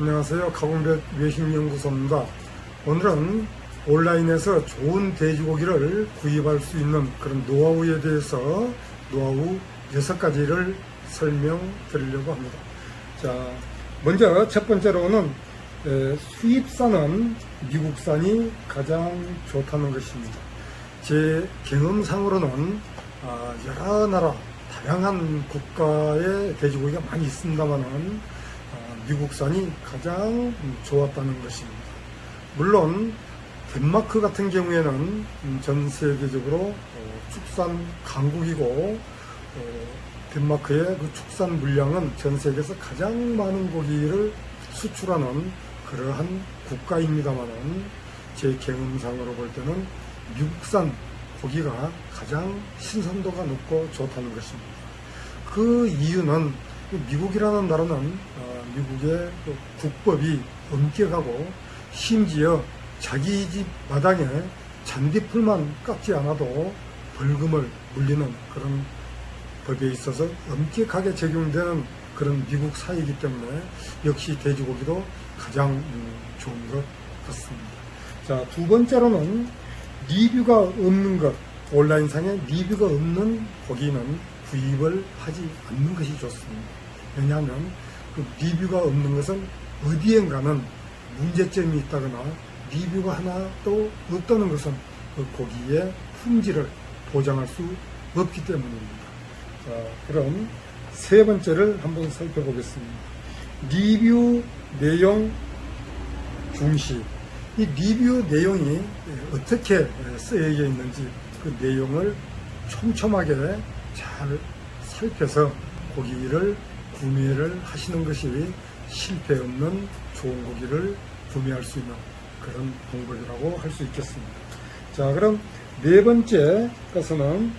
안녕하세요. 가공백 외식연구소입니다. 오늘은 온라인에서 좋은 돼지고기를 구입할 수 있는 그런 노하우에 대해서 노하우 6가지를 설명드리려고 합니다. 자, 먼저 첫 번째로는 에, 수입산은 미국산이 가장 좋다는 것입니다. 제 경험상으로는 아, 여러 나라 다양한 국가의 돼지고기가 많이 있습니다만은 아, 미국산이 가장 좋았다는 것입니다. 물론 덴마크 같은 경우에는 음, 전 세계적으로 어, 축산 강국이고 어, 덴마크의 그 축산 물량은 전 세계에서 가장 많은 고기를 수출하는 그러한 국가입니다만은 제 경험상으로 볼 때는 미국산 고기가 가장 신선도가 높고 좋다는 것입니다. 그 이유는 그 미국이라는 나라는 어, 미국의 그 국법이 엄격하고 심지어 자기 집 마당에 잔디풀만 깎지 않아도 벌금을 물리는 그런 법에 있어서 엄격하게 적용되는 그런 미국 사회이기 때문에 역시 돼지고기도 가장 음, 좋은 것 같습니다. 자, 두 번째로는 리뷰가 없는 것, 온라인상에 리뷰가 없는 고기는 구입을 하지 않는 것이 좋습니다. 왜냐하면 그 리뷰가 없는 것은 어디엔가는 문제점이 있다거나 리뷰가 하나도 없다는 것은 그 고기의 품질을 보장할 수 없기 때문입니다. 자, 그럼 세 번째를 한번 살펴보겠습니다. 리뷰 내용 중시. 이 리뷰 내용이 어떻게 쓰여져 있는지 그 내용을 촘촘하게 잘 살펴서 고기를 구매를 하시는 것이 실패 없는 좋은 고기를 구매할 수 있는 그런 방법이라고 할 수 있겠습니다. 자, 그럼 네 번째 것은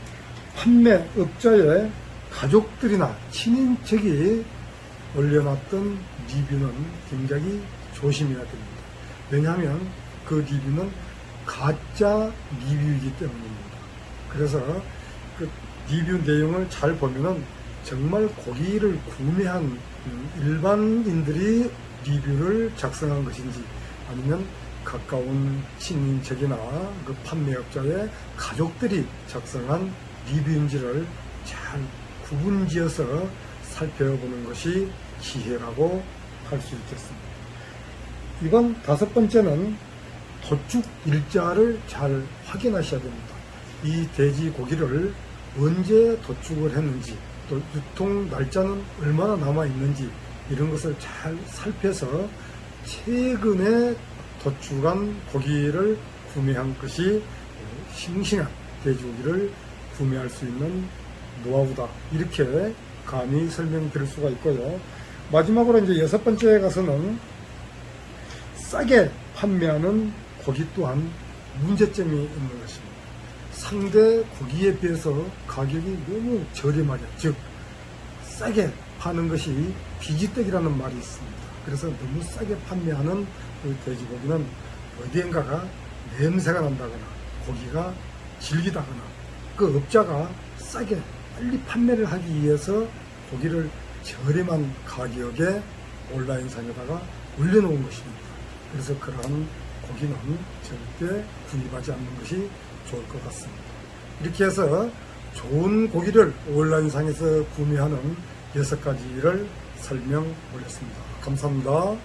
판매 업자의 가족들이나 친인척이 올려놨던 리뷰는 굉장히 조심해야 됩니다. 왜냐하면 그 리뷰는 가짜 리뷰이기 때문입니다. 그래서 그 리뷰 내용을 잘 보면은 정말 고기를 구매한 일반인들이 리뷰를 작성한 것인지 아니면 가까운 친인척이나 그 판매업자의 가족들이 작성한 리뷰인지를 잘 구분지어서 살펴보는 것이 기회라고 할 수 있겠습니다. 이번 다섯 번째는 도축 일자를 잘 확인하셔야 됩니다. 이 돼지 고기를 언제 도축을 했는지 또 유통 날짜는 얼마나 남아 있는지 이런 것을 잘 살펴서 최근에 도축한 고기를 구매한 것이 싱싱한 돼지고기를 구매할 수 있는 노하우다 이렇게 감히 설명드릴 수가 있고요. 마지막으로 이제 여섯 번째에 가서는 싸게 판매하는 고기 또한 문제점이 있는 것입니다. 상대 고기에 비해서 가격이 너무 저렴하죠. 즉, 싸게 파는 것이 비지떡이라는 말이 있습니다. 그래서 너무 싸게 판매하는 그 돼지고기는 어디엔가가 냄새가 난다거나 고기가 질기다거나 그 업자가 싸게 빨리 판매를 하기 위해서 고기를 저렴한 가격에 온라인상에다가 올려놓은 것입니다. 그래서 그러한 고기는 절대 구입하지 않는 것이 좋을 것 같습니다. 이렇게 해서 좋은 고기를 온라인상에서 구매하는 여섯 가지를 설명 올렸습니다. 감사합니다.